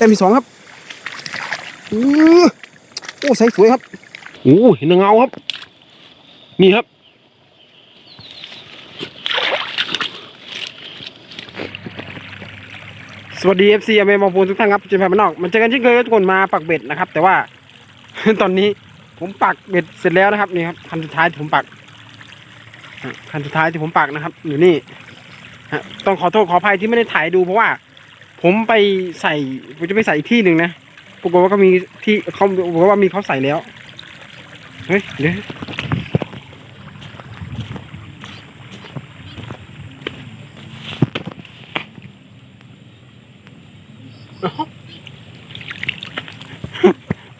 ต้มที่สองครับอื้อโอ้ใสสวยครับโอ้เห็นเงาครับ นี่ครับสวัสดี FC อเมมองพูนทุกท่านครับเจมส์แพนนอกมันเจอกันเช่นเคยทุกคนมาปักเบ็ดนะครับ แต่ว่าตอนนี้ผมปักเบ็ดเสร็จแล้วนะครับนี่ครับคันสุดท้ายที่ผมปักคันสุดท้ายที่ผมปักนะครับ อยู่นี่ต้องขอโทษขออภัยที่ไม่ได้ถ่ายดูเพราะว่า ผมไปใส่ผมจะไปใส่อีกที่หนึ่งนะปรากฏว่าก็มีที่เขาบอกว่ามีเขาใส่แล้วเฮ้ยเดี๋ยว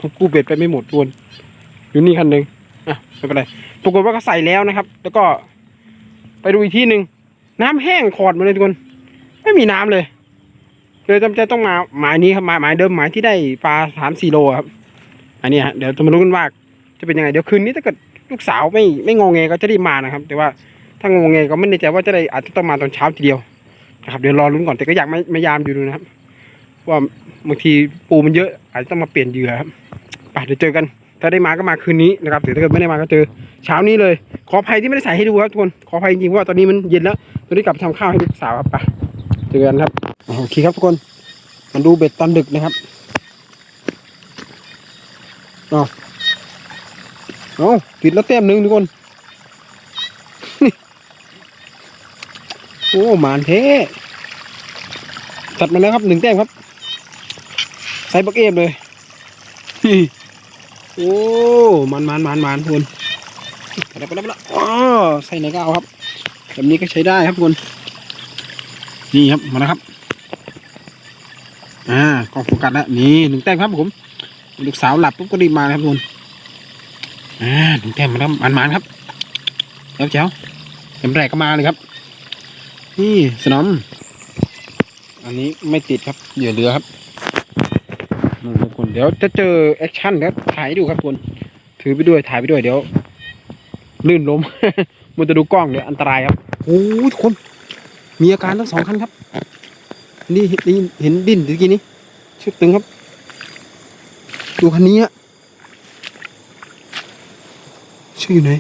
ผมกูเบ็ดไปไม่หมดทวนอยู่นี่คันหนึ่งอะไม่เป็นไรปรากฏว่าก็ใส่แล้วนะครับ แล้วก็ไปดูอีกที่หนึ่งน้ำแห้งขอดหมาเลยทุกคน ไม่มีน้ำเลย เลยจำใจต้องมาหมายนี้ครับหมายหมายเดิมหมายที่ได้ปลาสามสี่โลครับ อันนี้ฮะเดี๋ยวจะมารู้กันว่าจะเป็นยังไงเดี๋ยวคืนนี้ถ้าเกิดลูกสาวไม่ไม่งงเงก็จะรีบมานะครับ แต่ว่าถ้างงเงก็ไม่แน่ใจว่าจะได้อาจจะต้องมาตอนเช้าทีเดียวนะครับเดี๋ยวรอลุ้นก่อนแต่ก็อยากไม่ไม่ยามอยู่ดูนะครับว่าบางทีปูมันเยอะ อาจจะต้องมาเปลี่ยนเหยื่อครับไปเดี๋ยวเจอกัน ถ้าได้มาก็มาคืนนี้นะครับเดี๋ยวถ้าเกิดไม่ได้มาก็เจอเช้านี้เลย ขออภัยที่ไม่ได้ใส่ให้ดูครับทุกคนขออภัยจริงๆเพราะว่าตอนนี้มันเย็นแล้วตอนนี้กลับไปทำข้าวให้ลูกสาวครับไปเจอกันครับ โอเคครับทุกคนมาดูเบ็ดตอนดึกนะครับอ๋อเอาติดแล้วแต้มหนึ่งทุกคนนี่โอ้หมานเท่จัดมาแล้วครับหนึ่งแต้มครับ ใส่บักเอฟเลยโอ้มันมันมันมันทุกคนไปแล้วไปแล้วไปแล้วอ๋อใส่ไหนก็เอาครับแบบนี้ก็ใช้ได้ครับทุกคนนี่ครับมาแล้วครับ อ่ากองโฟกัสแล้วนี่หนึ่งแต้มครับผม ลูกสาวหลับปุ๊บก็รีบมาครับทุกคนอ่าหนึ่งแต้มมาแล้วมันมันครับเจ้าเจ้าเข็มแรกก็มาเลยครับ นี่สนอม อันนี้ไม่ติดครับเหยื่อเรือครับนู่ทุกคนเดี๋ยวจะเจอแอคชั่นแล้วถ่ายให้ดูครับทุกคนถือไปด้วยถ่ายไปด้วยเดี๋ยวลื่นล้ม มันจะดูกล้องเดี๋ยวอันตรายครับโอ้ทุกคน มีอาการทั้งสองคันครับ นี่เห็นนี่เห็นดิ้นเมื่อกี้นี้ชือกตึงครับ ดูคันนี้อะชื่ออยู่ไหน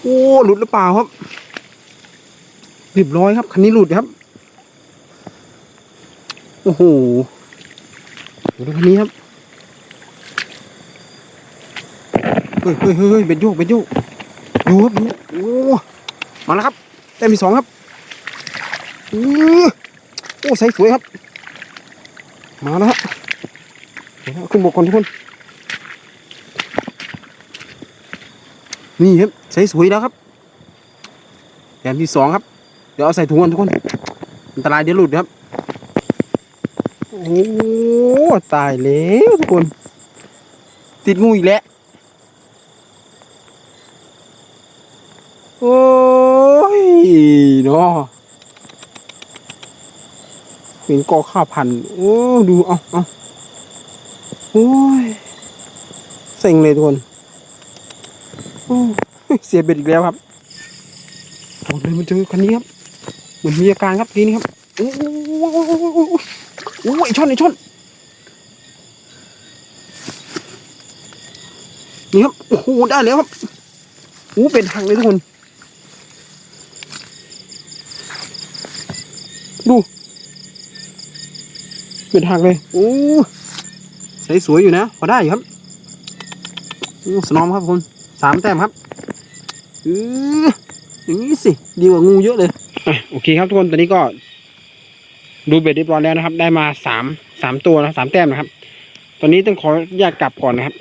โอ้หลุดหรือเปล่าครับเรียบร้อยครับ คันนี้หลุดครับ โอ้โหดูคันนี้ครับเฮ้ยเฮ้ยเฮ้ยเบ็ดโยกเบ็ดโยกดูครับดูโอ้มาแล้วครับ แต้มที่สองครับอื้อ โอ้ใสสวยครับ มาแล้วฮะเดี๋ยวนะขึ้นบกก่อนทุกคน นี่ครับใสสวยแล้วครับแต้มที่สองครับ เดี๋ยวเอาใส่ถุงก่อนทุกคน อันตรายเดี๋ยวหลุดครับ โอ้ตายแล้วทุกคน ติดงูอีกแล้วโอ้ยเนาะ เป็นกอข้าวพันธุ์โอ้ดูเอาเอาโอ้ยเซ็งเลยทุกคนโอ้เสียเบ็ดอีกแล้วครับโอ้เลยมันเจอคันนี้ครับเหมือนมีอาการครับทีนี้ครับโอ้โหโอ้ยไอ้ช่อนไอ้ช่อนนี่ครับโอ้โหได้แล้วครับโอ้เป็นทางเลยทุกคน ดู เป็นทางเลยโอ้ใสสวยอยู่นะพอได้อยู่ครับโอ้สนอมครับคุณสามแต้มครับเอออย่างนี้สิดีกว่างูเยอะเลยโอเคครับทุกคนตอนนี้ก็ ดูเบ็ดเรียบร้อยแล้วนะครับ ได้มาสามสามตัวนะสามแต้มนะครับ ตอนนี้ต้องขออนุญาตกลับก่อนนะครับ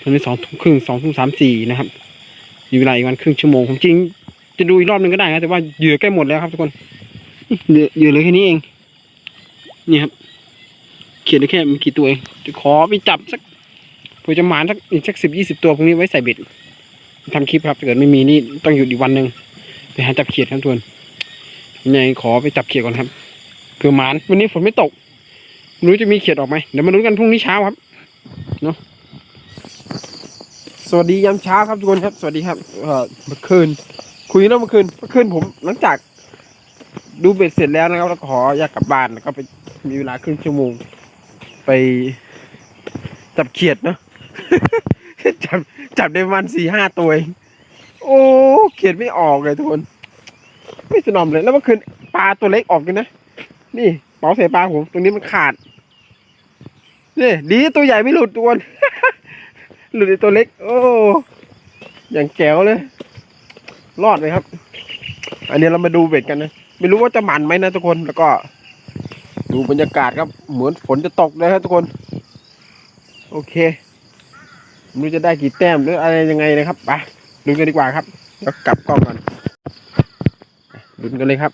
ตอนนี้สองทุ่มครึ่งสองทุ่มสามสี่นะครับมีเวลาอีกวันครึ่งชั่วโมงผมจริง จะดูอีกรอบหนึ่งก็ได้นะแต่ว่าเหยื่อใกล้หมดแล้วครับทุกคนเหลือเหยื่อเหลือแค่นี้เอง นี่ครับ เขียนได้แค่ไม่กี่ตัวเองจะขอไปจับสักเพอจะหมานสักอีกสักสิบยี่สิบตัวพวกนี้ไว้ใส่เบ็ดทำคลิปครับถ้าเกิดไม่มีนี่ต้องหยุดอีกวันหนึ่งไปหาจับเขียดครับทุกคนยังขอไปจับเขียดก่อนครับเพื่อหมานวันนี้ฝนไม่ตกไม่รู้จะมีเขียดออกไหมเดี๋ยวมาดูกันพรุ่งนี้เช้าครับเนาะสวัสดียามเช้าครับทุกคนครับ สวัสดีครับเอ่อเมื่อคืน คุยเรื่องเมื่อคืนเมื่อคืนผมหลังจากดูเบ็ดเสร็จแล้วนะครับแล้วขออยากกลับบ้านแล้วก็ไป มีเวลาครึ่งชั่วโมง ไปจับเขียดเนาะ จับจับได้ประมันสี่ห้าตัวเองโอ้เขียดไม่ออกเลยทุกคน ไม่สนอมเลย แล้วเมื่อคืนปลาตัวเล็กออกกันนะ นี่เป๋าใส่ปลาผมตรงนี้มันขาดนี่ดีตัวใหญ่ไม่หลุดทุกคน หลุดในตัวเล็ก โอ้อย่างแจ๋วเลย รอดเลยครับ อันนี้เรามาดูเบ็ดกันนะ ไม่รู้ว่าจะหมันไหมนะทุกคนแล้วก็ ดูบรรยากาศครับ เหมือนฝนจะตกเลยครับทุกคน โอเคไม่รู้จะได้กี่แต้มหรืออะไรยังไงนะครับไปดูกันดีกว่าครับแล้วกลับกล้องก่อนดูกันเลยครับ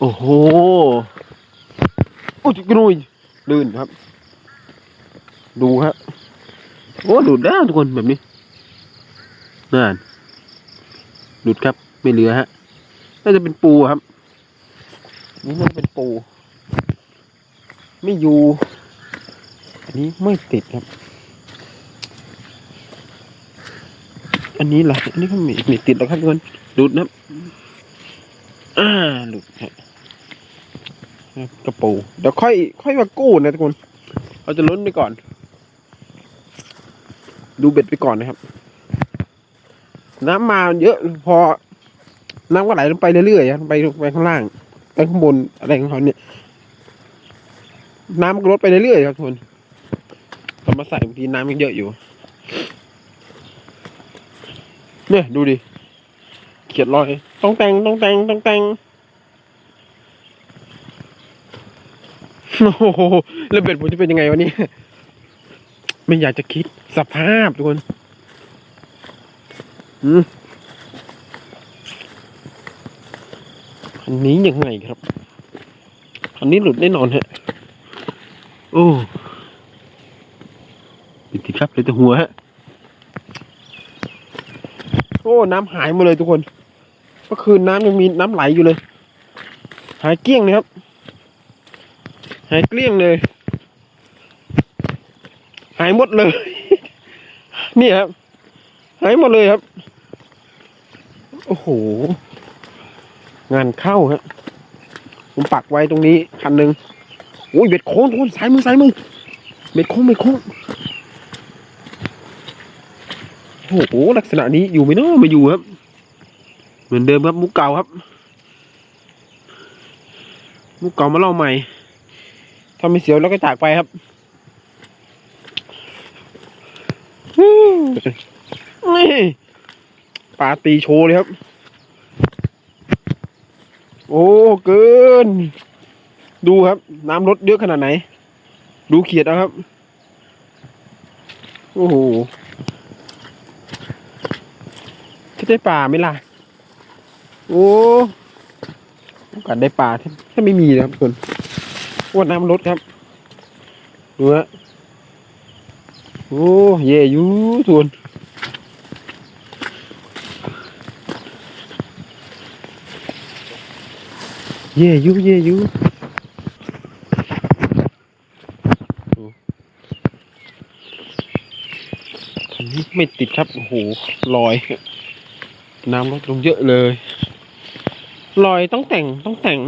โอ้โหโอ้ยกรุยลื่นครับ ดูครับโอ้หลุดแล้วทุกคนแบบนี้นั่นหลุดครับไม่เหลือฮะน่าจะเป็นปูครับ นี่น่าจะเป็นปู ไม่อยู่ อันนี้ไม่ติดครับ อันนี้ล่ะอันนี้ก็ไม่ไม่ติดหรอกครับทุกคนหลุดนะอ่าหลุดครับกระปูเดี๋ยวค่อย ค่อยมากู้นะทุกคนเราจะลุ้นไปก่อน ดูเบ็ดไปก่อนนะครับ น้ำมาเยอะพอน้ำก็ไหลลงไปเรื่อยๆไปไปข้างล่างไปข้างบนอะไรของเขาเนี่ย น้ำลดไปเรื่อยๆครับทุกคนตอนมาใส่บางทีน้ำยังเยอะอยู่ เนี่ยดูดิ เขียดลอย ต้องแต่งต้องแต่งต้องแต่งโอ้โหแล้วเบ็ดผมจะเป็นยังไงวะเนี่ยไม่อยากจะคิดสภาพทุกคนอืมอันนี้ยังไงครับ อันนี้หลุดแน่นอนฮะ โอ้ติดติดครับเลยแต่หัวฮะ โอ้ น้ำหายหมดเลยทุกคน เมื่อคืนน้ำยังมีน้ำไหลอยู่เลย หายเกลี้ยงเลยครับ หายเกลี้ยงเลย หายหมดเลย นี่ครับ หายหมดเลยครับ โอ้โห งานเข้าฮะ ผมปักไว้ตรงนี้คันหนึ่ง โอ้ยเบ็ดโค้งทุกคนสายมือสายมือเบ็ดโค้งเบ็ดโค้งโอ้โหลักษณะนี้อยู่ไหมเนาะไมาอยู่ครับ เหมือนเดิมครับมุกเก่าครับ มุกเก่ามาเล่าใหม่ถ้าไม่เสียวแล้วก็จากไปครับฮู้นี่ปลาตีโชว์เลยครับ โอ้ เกิน ดูครับ น้ำลดเยอะขนาดไหน ดูเขียดนะครับ โอ้โหจะได้ปลาไหมล่ะ โอ้โอกาสได้ปลาแทบแทบไม่มีนะครับทุกคนว่าน้ำลดครับ ดูฮะโอ้เย่อยูทุนเย่อยูเย่อยูโอ้คันนี้ ไม่ติดครับโอ้โหลอย น้ำลดลงเยอะเลยลอยต้องแต่งต้องแต่ง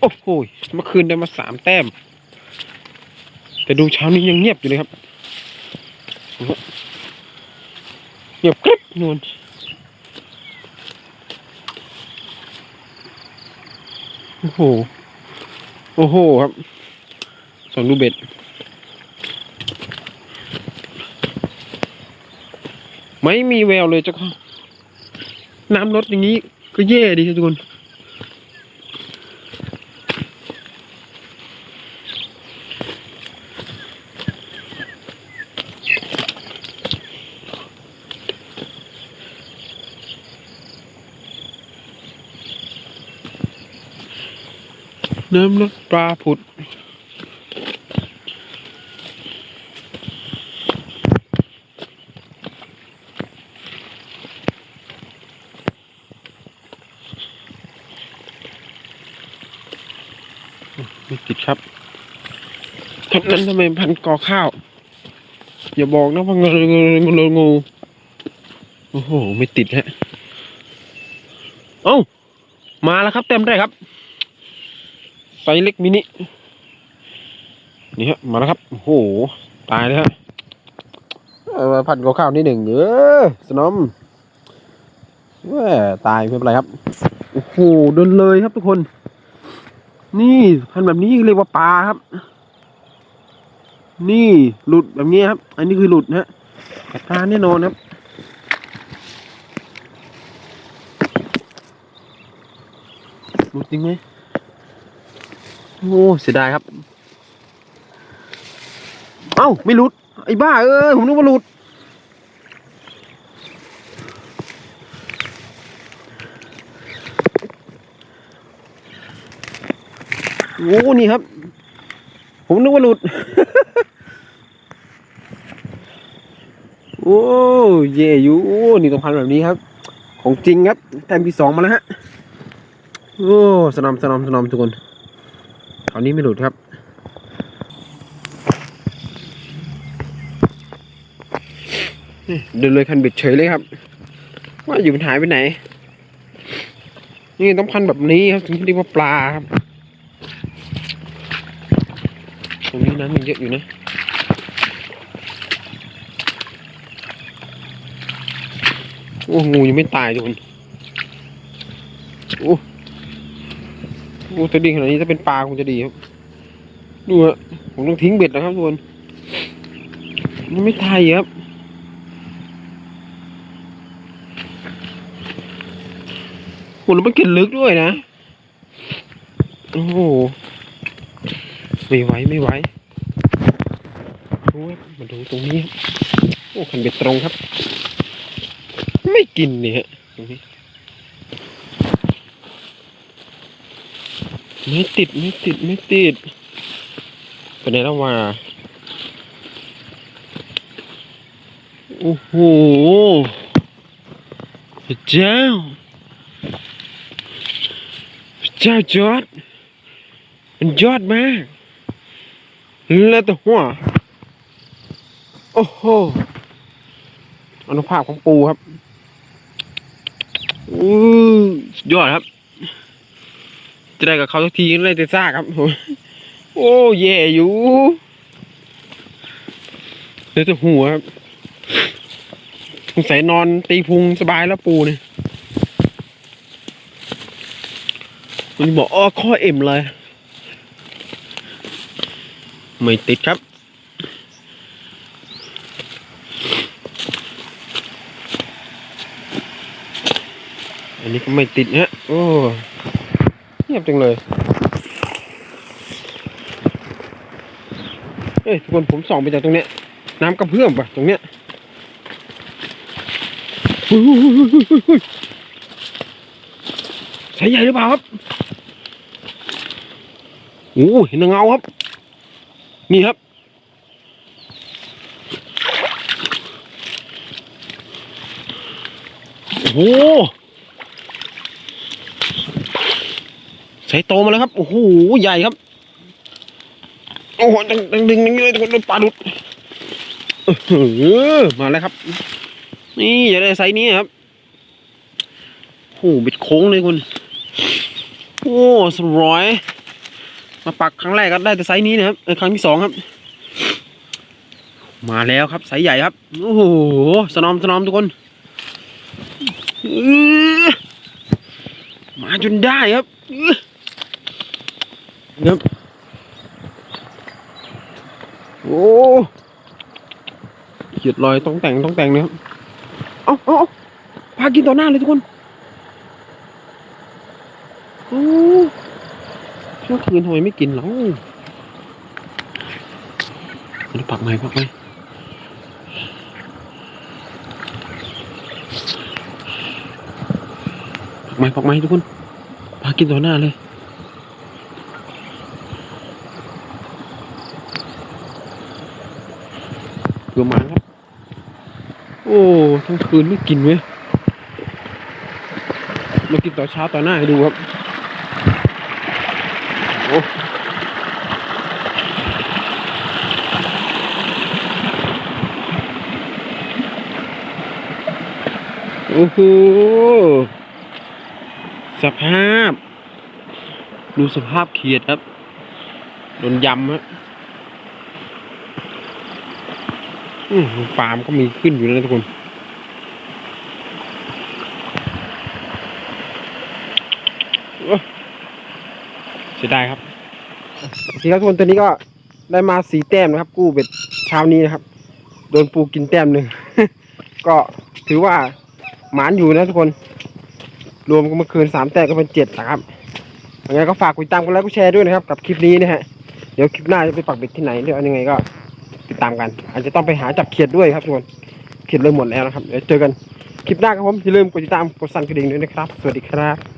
โอ้โหเมื่อคืนได้มาสามแต้ม แต่ดูเช้านี้ยังเงียบอยู่เลยครับ เงียบกริบนู่นโอ้โห โอ้โหครับ องดูเบ็ด ไม่มีแววเลยเจ้าค่ะน้ำลดอย่างนี้ก็แย่ดีทุกคนน้ำลดปลาผุด ไม่ติดครับ ทับนั้นทำไมพันกอข้าว อย่าบอกนะว่างูงูงูงูโอ้โห ไม่ติดฮะ เอ้า มาแล้วครับ เต็มได้ครับไซส์เล็กมินิ นี่ฮะ มาแล้วครับ โอ้โห ตายเลยฮะเออมาผัดกับข้าวนิดหนึ่งเออสนอมเว้ตายไม่เป็นไรครับ โอ้โหเดินเลยครับทุกคน นี่พันแบบนี้เรียกว่าปลาครับ นี่หลุดแบบนี้ครับ อันนี้คือหลุดนะฮะตาแน่นอนครับ หลุดจริงไหมโอ้เสียดายครับ เอ้าไม่หลุด ไอ้บ้าเออผมนึกว่าหลุด โอ้นี่ครับ ผมนึกว่าหลุด โอ้เย่อยู่โอ้นี่ต้องพันแบบนี้ครับ ของจริงครับแต้มที่สองมาแล้วฮะโอ้สนอมสนอมสนอมทุกคนคราวนี้ไม่หลุดครับเดินเลยคันบ็ดเฉยเลยครับ ว่าอยู่มันหายไปไหน นี่ต้องพันแบบนี้ครับถึงเรียกว่าปลาครับ ตรงนี้น้ำมันเยอะอยู่นะ โอ้งูยังไม่ตายทุกคนโอ้โอ้ตัวดีขนาดนี้ถ้าเป็นปลาคงจะดีครับดูฮะผมต้องทิ้งเบ็ดแล้วครับทุกคนมันไม่ตายอีกครับโอ้แล้วมันกินลึกด้วยนะโอ้โหไม่ไหวไม่ไหวโอ้ยมาดูตรงนี้ครับโอ้ขันเบ็ดตรงครับ ไม่กินเนี่ยฮะตรงนี้ไม่ติดไม่ติดไม่ติดไปไหนแล้วว่าโอ้โหพระเจ้าพระเจ้าจอดมันยอดมากแล้วแต่หัว โอ้โหอนุภาพของปูครับ อู้ยอดครับ จะได้กับเขาสักทีก็ได้แต่ซากครับผมโอ้เย่อยู่แล้วแต่หัวครับสงสัยนอนตีพุงสบายแล้วปูเนี่ยมันบอกอ้อข้อเอ็มเลย ไม่ติดครับ อันนี้ก็ไม่ติดฮะโอ้เงียบจังเลยเอ้ยทุกคนผมส่องไปจากตรงเนี้ย น้ำกระเพื่อมปะตรงเนี้ยเฮ้ใหญ่หรือเปล่าครับโอ้เห็นเงาครับ นี่ครับโอ้โห ใส่โตมาแล้วครับ โอ้โห ใหญ่ครับ โอ้โหดึงดึงดึงดึงเลยทุกคนโดนปลาดุดมาแล้วครับ นี่อย่าได้ไซส์นี้ครับโอ้โหบิดโค้งเลยคุณ โอ้สร้อย มาปักครั้งแรกก็ได้แต่ไซส์นี้นะครับครั้งที่สองครับ มาแล้วครับไซส์ใหญ่ครับ โอ้โห สนอมสนอมทุกคนมาจนได้ครับ อื้อครับโอ้หยุดลอยต้องแต่งต้องแต่งเนะครับเอาเอาเอาพากินต่อหน้าเลยทุกคนโอ้เมื่อคืนทำไมไม่กินหรอมันปักไหมปักไหมปักไหมปักไหมทุกคนพากินต่อหน้าเลย เกือบมาครับ โอ้ ทั้งคืนไม่กินเว้ยมากินต่อเช้าต่อหน้าให้ดูครับโอ้โอ้โหสภาพ ดูสภาพเขียดครับโดนยำฮะอืมปลามก็มีขึ้นอยู่นะทุกคน เสียดายครับโอเคครับทุกคนตัวนี้ก็ได้มาสีแต้มนะครับ กู้เบ็ดเช้านี้นะครับ โดนปูกินแต้มหนึ่ง ก็ถือว่าหมานอยู่นะทุกคน รวมกันเมื่อคืนสามแต้มก็เป็นเจ็ดนะครับยังไงก็ฝากกดติดตามกันแล้วก็แชร์ด้วยนะครับ กับคลิปนี้นะฮะเดี๋ยวคลิปหน้าจะไปปักเบ็ดที่ไหนหรืออะไรยังไงก็ติดตามกัน อาจจะต้องไปหาจับเขียดด้วยครับทุกคนเขียดเริ่มหมดแล้วนะครับเดี๋ยวเจอกันคลิปหน้าครับผมอย่าลืมกดติดตามกดสั่นกระดิ่งด้วยนะครับ สวัสดีครับ